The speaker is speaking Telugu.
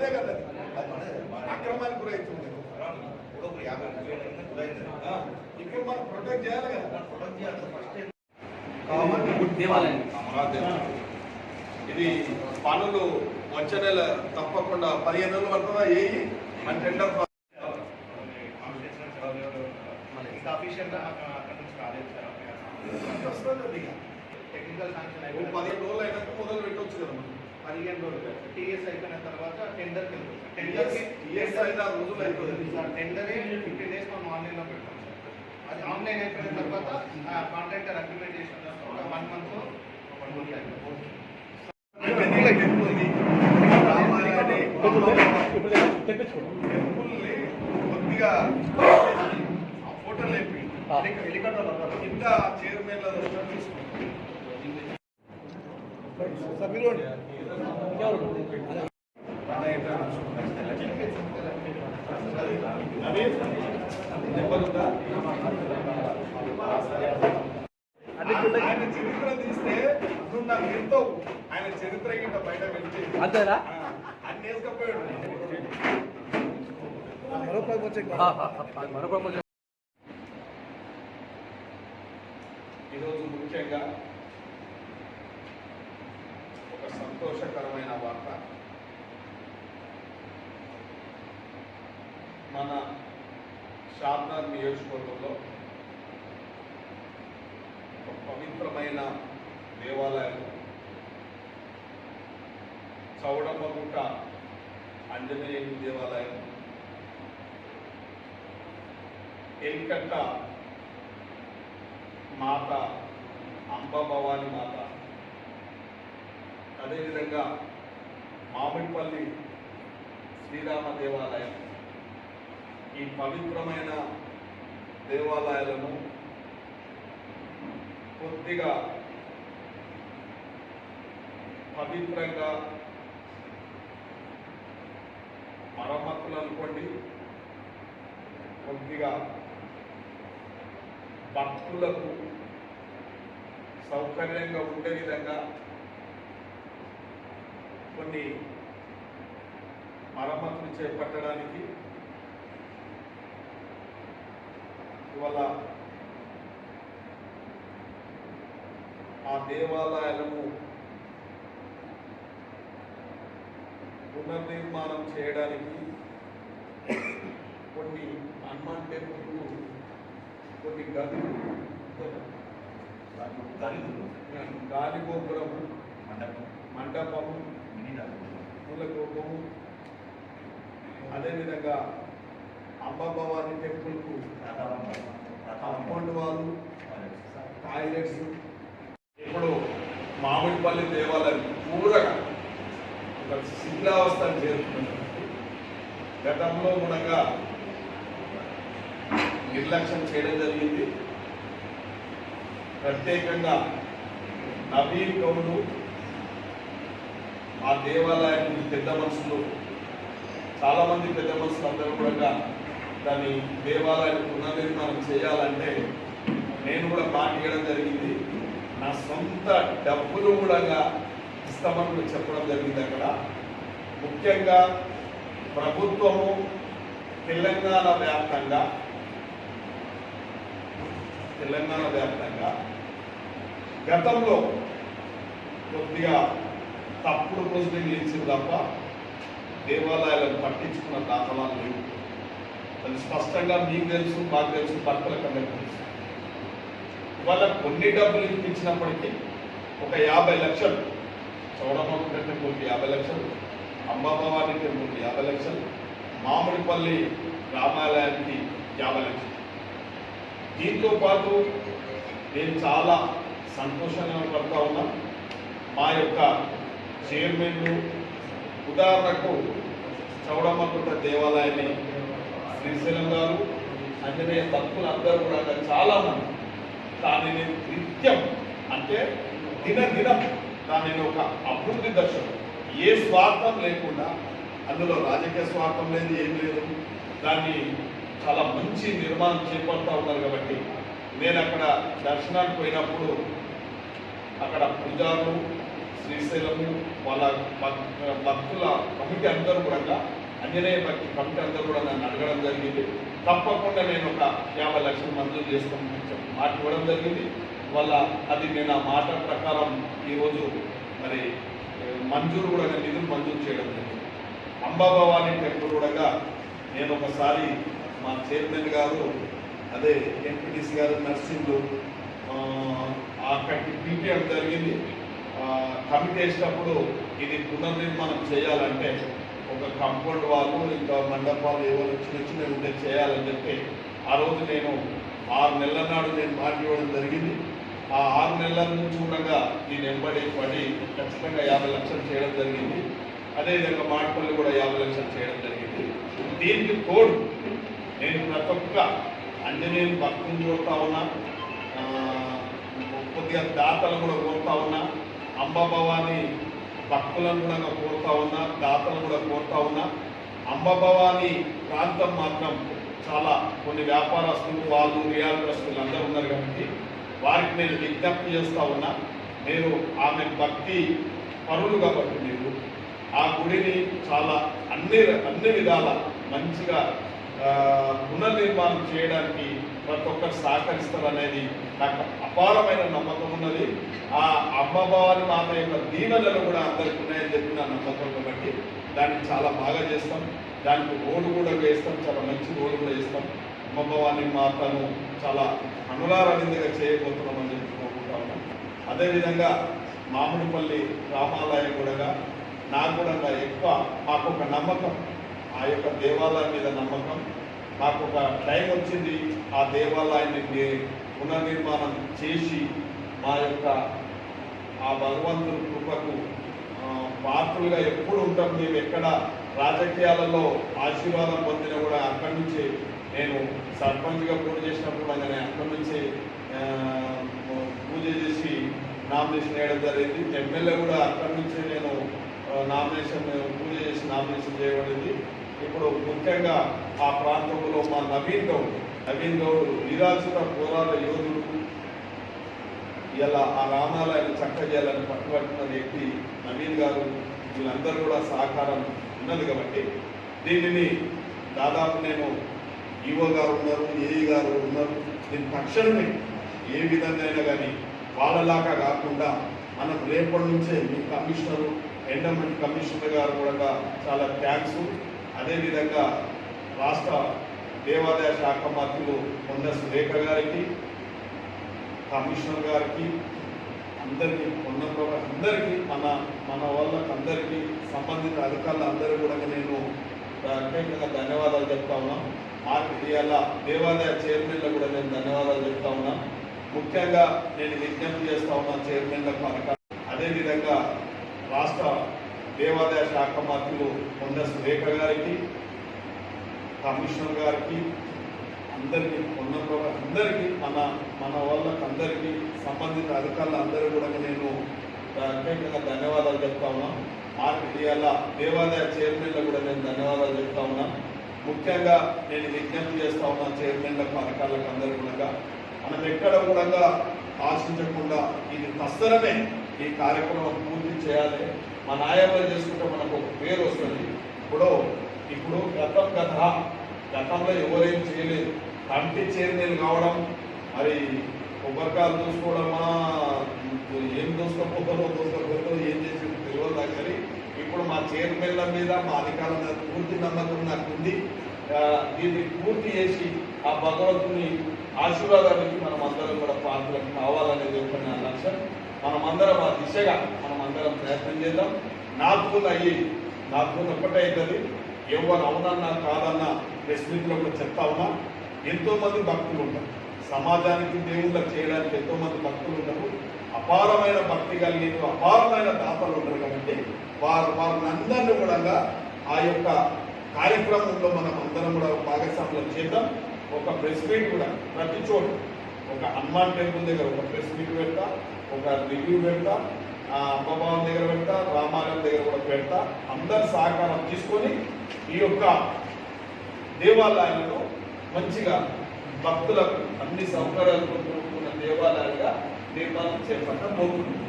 మనదే కదా. అక్రమానికి గురవుతుంది ఆ, ఇక్కడ మనం ప్రొటెక్ట్ చేయాలి కదా. దేవాలయం. ఇది పనులు వచ్చే నెల తప్పకుండా పదిహేను నెలలు పడుతుందా? ఏ మన టెండర్ పదిహేను రోజులు అయినాక మొదలు పెట్టవచ్చు కదా మనం. పదిహేను రోజులు టీఎస్ అయిపోయిన తర్వాత టెండర్కి వెళ్తుంది TS TS అయిన రోజులు అయిపోతుంది. టెండర్ ఫిఫ్టీన్ డేస్ మనం ఆన్లైన్లో పెడతాం సార్. అది ఆన్లైన్ అయిపోయిన తర్వాత కాంట్రాక్టర్ అగ్రిమెంట్ చేసిన తర్వాత ఒక వన్ మంత్ వన్ మంత్ అయిపోతుంది కొద్దిగా ఆ ఫోటోలు లేపి ఇంకా చైర్మన్ల దగ్గర తీసుకుంటాం ఆయన చరిత్ర తీస్తే నువ్వు నాకు ఎంతో ఆయన చరిత్ర గిట్ట బయట పెట్టి అంతేనా? ఆ, అన్ని వేసుకపోయాడు మరో ప్రపంచం ఈరోజు ముఖ్యంగా మన షాద్నగర్ నియోజకవర్గంలో ఒక పవిత్రమైన దేవాలయం. చౌడమ్మగుట్ట ఆంజనేయుని దేవాలయం. ఎల్కట్ట మాత అంబాభవాని మాత. అదేవిధంగా మామిడిపల్లి శ్రీరామ దేవాలయం. ఈ పవిత్రమైన దేవాలయాలను కొద్దిగా పవిత్రంగా మరమ్మతులు అనుకోండి కొద్దిగా భక్తులకు సౌకర్యంగా ఉండే విధంగా కొన్ని మరమ్మతులు చేపట్టడానికి ఇవాళ ఆ దేవాలయాలను పునర్నిర్మాణం చేయడానికి కొన్ని హనుమాన్ టెంపుల్ కొన్ని గదులు గాలి గోపురము మండపము పూల గోపురము అదేవిధంగా అంబాభవాని టెంపుల్కు కాంపౌండ్ వాళ్ళు టాయిలెట్స్. ఇప్పుడు మామిడిపల్లి దేవాలయం పూరగా ఒక శిథిలావస్థను చేరుతున్నది గతంలో గుణంగా నిర్లక్ష్యం చేయడం జరిగింది. ప్రత్యేకంగా నవీన్ గౌడు ఆ దేవాలయానికి పెద్ద మనుషులు చాలామంది పెద్ద మనుషులు అందరూ కూడా దాన్ని దేవాలయాన్ని పునర్నిర్మాణం చేయాలంటే నేను కూడా మాట్లాడడం జరిగింది. నా సొంత డబ్బులు కూడా ఇస్తామని చెప్పడం జరిగింది అక్కడ. ముఖ్యంగా ప్రభుత్వము తెలంగాణ వ్యాప్తంగా తెలంగాణ వ్యాప్తంగా గతంలో కొద్దిగా తప్పుడు ప్రొసీడింగ్ ఇచ్చింది తప్ప దేవాలయాలను పట్టించుకున్న దాఖలాలు లేవు. అది స్పష్టంగా మీకు తెలుసు మాకు తెలుసు భక్తులకు అందరికీ తెలుసు ఇవాళ కొన్ని డబ్బులు ఇప్పించినప్పటికీ ఒక యాభై లక్షలు చౌడమ్మ టెంపుల్కి యాభై లక్షలు అంబాభవాని టెంపుల్కి యాభై లక్షలు మామిడిపల్లి రామాలయానికి యాభై లక్షలు. దీంతో పాటు నేను చాలా సంతోషంగా పడుతూ ఉన్నా. మా యొక్క చైర్మన్లు ఉదాహరణకు చౌడమ్మకుంట దేవాలయాన్ని శ్రీశైలం గారు అంజనేయ భక్తులు అందరూ కూడా చాలా మంది. దానిని నిత్యం అంటే దిన దినం దానిని ఒక అభివృద్ధి దర్శనం ఏ స్వార్థం లేకుండా అందులో రాజకీయ స్వార్థం లేదు ఏం లేదు. దాన్ని చాలా మంచి నిర్మాణం చేపడతా ఉన్నారు కాబట్టి నేను అక్కడ దర్శనానికి పోయినప్పుడు అక్కడ పూజారులు శ్రీశైలము వాళ్ళ భక్తుల కమిటీ అందరూ కూడా అంజనేయ భక్తి కమిటీ అంతా కూడా నన్ను అడగడం జరిగింది. తప్పకుండా నేను ఒక యాభై లక్షలు మంజూరు చేసుకోమని చెప్పి మాట ఇవ్వడం జరిగింది. వల్ల అది నేను ఆ మాట ప్రకారం ఈరోజు మరి మంజూరు కూడా నిధులు మంజూరు చేయడం జరిగింది. అంబాభవాని టెంపుల్ కూడా నేను ఒకసారి మా చైర్మన్ గారు అదే ఎంపీటీసీ గారు నర్సింగ్ ఆ, అక్కడికి పీపీఎం జరిగింది. కమిటీ వేసినప్పుడు ఇది పునర్నిర్మాణం చేయాలంటే ఒక కంపౌండ్ వాళ్ళు ఇంకా మండపాలు ఏవో చిన్న చిన్నవి ఉంటే చేయాలని చెప్పి ఆ రోజు నేను ఆరు నెలల నాడు నేను మాట ఇవ్వడం జరిగింది. ఆ ఆరు నెలల నుంచి ఉండగా నేను వెంబడి పడి ఖచ్చితంగా యాభై లక్షలు చేయడం జరిగింది. అదేవిధంగా మాటపల్లి కూడా యాభై లక్షలు చేయడం జరిగింది. దీనికి తోడు నేను ప్రతి ఒక్క అంజనేయుని భక్తులు కోరుతా ఉన్నా కొద్దిగా దాతలు కూడా కోరుతా ఉన్నా అంబభవాని భక్తులను కూడా కోరుతా ఉన్నా దాతలను కూడా కోరుతా ఉన్నా అంబభవాని ప్రాంతం మాత్రం చాలా కొన్ని వ్యాపారస్తులు వాళ్ళు రియాలిటస్తులు అందరూ ఉన్నారు కాబట్టి వారికి నేను విజ్ఞప్తి చేస్తూ ఉన్నా మీరు ఆమె భక్తి పరులు కాబట్టి మీరు ఆ గుడిని చాలా అన్ని అన్ని విధాల మంచిగా పునర్నిర్మాణం చేయడానికి ప్రతి ఒక్కరు సహకరిస్తారనేది నాకు అపారమైన నమ్మకం ఉన్నది. ఆ అమ్మవారి మాత యొక్క దీవెనలు కూడా అందరికి ఉన్నాయని చెప్పి నా నమ్మకం కాబట్టి దాన్ని చాలా బాగా చేస్తాం. దానికి రోడ్డు కూడా వేస్తాం. చాలా మంచి రోడ్డు కూడా వేస్తాం. అమ్మవారి మాతను చాలా అనురారవిందగా చేయబోతున్నామని చెప్పి కోరుకుంటా ఉన్నాం. అదేవిధంగా మామిడిపల్లి రామాలయం కూడా నాకు కూడా ఎక్కువ మాకు ఒక నమ్మకం. ఆ యొక్క దేవాలయం మీద నమ్మకం. మాకు ఒక టైం వచ్చింది. ఆ దేవాలయాన్ని పునర్నిర్మాణం చేసి మా యొక్క ఆ భగవంతుని కృపకు పాత్రలుగా ఎప్పుడు ఉంటాం. మేము ఎక్కడ రాజకీయాలలో ఆశీర్వాదం పొందినా కూడా అక్కడి నుంచి నేను సర్పంచ్గా పూజ చేసినప్పుడు అలానే అక్కడి నుంచి పూజ చేసి నామినేషన్ వేయడం జరిగింది. ఎమ్మెల్యే కూడా అక్కడి నుంచి నేను నామినేషన్ పూజ చేసి నామినేషన్ చేయబడింది. ఇప్పుడు ముఖ్యంగా ఆ ప్రాంతంలో మా నవీన్ గౌడ్ నవీన్ గౌడ్ నిరాశ్రిత పోరాట యోధుడు. ఇలా ఆ రామాలయాన్ని చక్క చేయాలని పట్టుబట్టిన వ్యక్తి నవీన్ గారు వీళ్ళందరూ కూడా సహకారం ఉన్నది కాబట్టి దీనిని దాదాపు నేను ఈవో గారు ఉన్నారు ఏఈ గారు ఉన్నారు. దీని తక్షణమే ఏ విధంగా అయినా కానీ వాళ్ళలాగా కాకుండా మనం రేపటి నుంచే మీ కమిషనరు ఎండమెంట్ కమిషనర్ గారు కూడా చాలా థ్యాంక్స్. అదేవిధంగా రాష్ట్ర దేవాదాయ శాఖ మంత్రులు కొండ సురేఖ గారికి కమిషనర్ గారికి అందరికీ ఉన్న అందరికీ మన మన వాళ్ళకి అందరికీ సంబంధిత అధికారులు అందరూ కూడా నేను ప్రత్యేకంగా ధన్యవాదాలు చెప్తా ఉన్నాం. మార్కెట్ ఇవాళ దేవాదాయ చైర్మన్లో కూడా నేను ధన్యవాదాలు చెప్తా ఉన్నా. ముఖ్యంగా నేను విజ్ఞప్తి చేస్తా ఉన్నా చైర్మన్లకు అధికారులు అదేవిధంగా రాష్ట్ర దేవాదాయ శాఖ మంత్రులు కొండ సురేఖ గారికి కమిషనర్ గారికి అందరికీ ఉన్న అందరికీ మన మన వాళ్ళకి అందరికీ సంబంధిత అధికారులు అందరూ కూడా నేను ప్రత్యేకంగా ధన్యవాదాలు చెప్తా ఉన్నాం. మార్కెట్ దేవాదాయ చైర్మన్లో కూడా నేను ధన్యవాదాలు చెప్తా ఉన్నా. ముఖ్యంగా నేను విజ్ఞప్తి చేస్తా ఉన్నా చైర్మన్లకు అధికారులకు అందరూ కూడా. మనం ఎక్కడ కూడా ఆశించకుండా ఇది తస్తరమే ఈ కార్యక్రమం పూర్తి చేయాలి. మా నాయకులు చేసుకుంటే మనకు ఒక పేరు వస్తుంది. ఇప్పుడు ఇప్పుడు గతం కథ గతంలో ఎవరేం చేయలేదు. కంటి చైర్మన్ కావడం మరి కొబ్బరికాయలు చూసుకోవడమా ఏం దోసుకోపోతారో దోసుకోపోతారో ఏం చేసి తెలియదు కానీ ఇప్పుడు మా చైర్మన్ల మీద మా అధికారుల మీద పూర్తి నమ్మకం నాకు ఉంది. దీన్ని పూర్తి చేసి ఆ భగవంతుని ఆశీర్వాదానికి మనం అందరం కూడా పాత్రలు కావాలనేది ఒక నా లక్ష్యం. మనం అందరం ఆ దిశగా మనం అందరం ప్రయత్నం చేద్దాం. నాకున్న అయ్యి నాకున్న ఒక్కటే అవుతుంది ఎవరు అవునన్నా కాదన్నా ప్రెస్ మీట్లో కూడా చెప్తా ఉన్నా ఎంతోమంది భక్తులు ఉంటారు. సమాజానికి దేవుళ్ళకి చేయడానికి ఎంతోమంది భక్తులు ఉంటారు. అపారమైన భక్తి కలిగిన అపారమైన దాతలు ఉంటారు కాబట్టి వారు వారిని అందరినీ కూడా ఆ యొక్క కార్యక్రమంలో మనం అందరం కూడా భాగస్వాములు చేద్దాం. ఒక ప్రెస్ మీట్ కూడా ప్రతి చోటు ఒక హనుమాన్ టెంపుల్ దగ్గర ఒక ప్రెస్ మీట్ పెడతా ఒక రివ్యూ పెడతా ఆ దగ్గర పెడతా రామాలయం దగ్గర కూడా పెడతా. అందరి సహకారం తీసుకొని ఈ యొక్క దేవాలయాలను మంచిగా భక్తులకు అన్ని సౌకర్యాలు కూడుకున్న దేవాలయాలుగా నిర్మాణం చేపట్టబోతుంది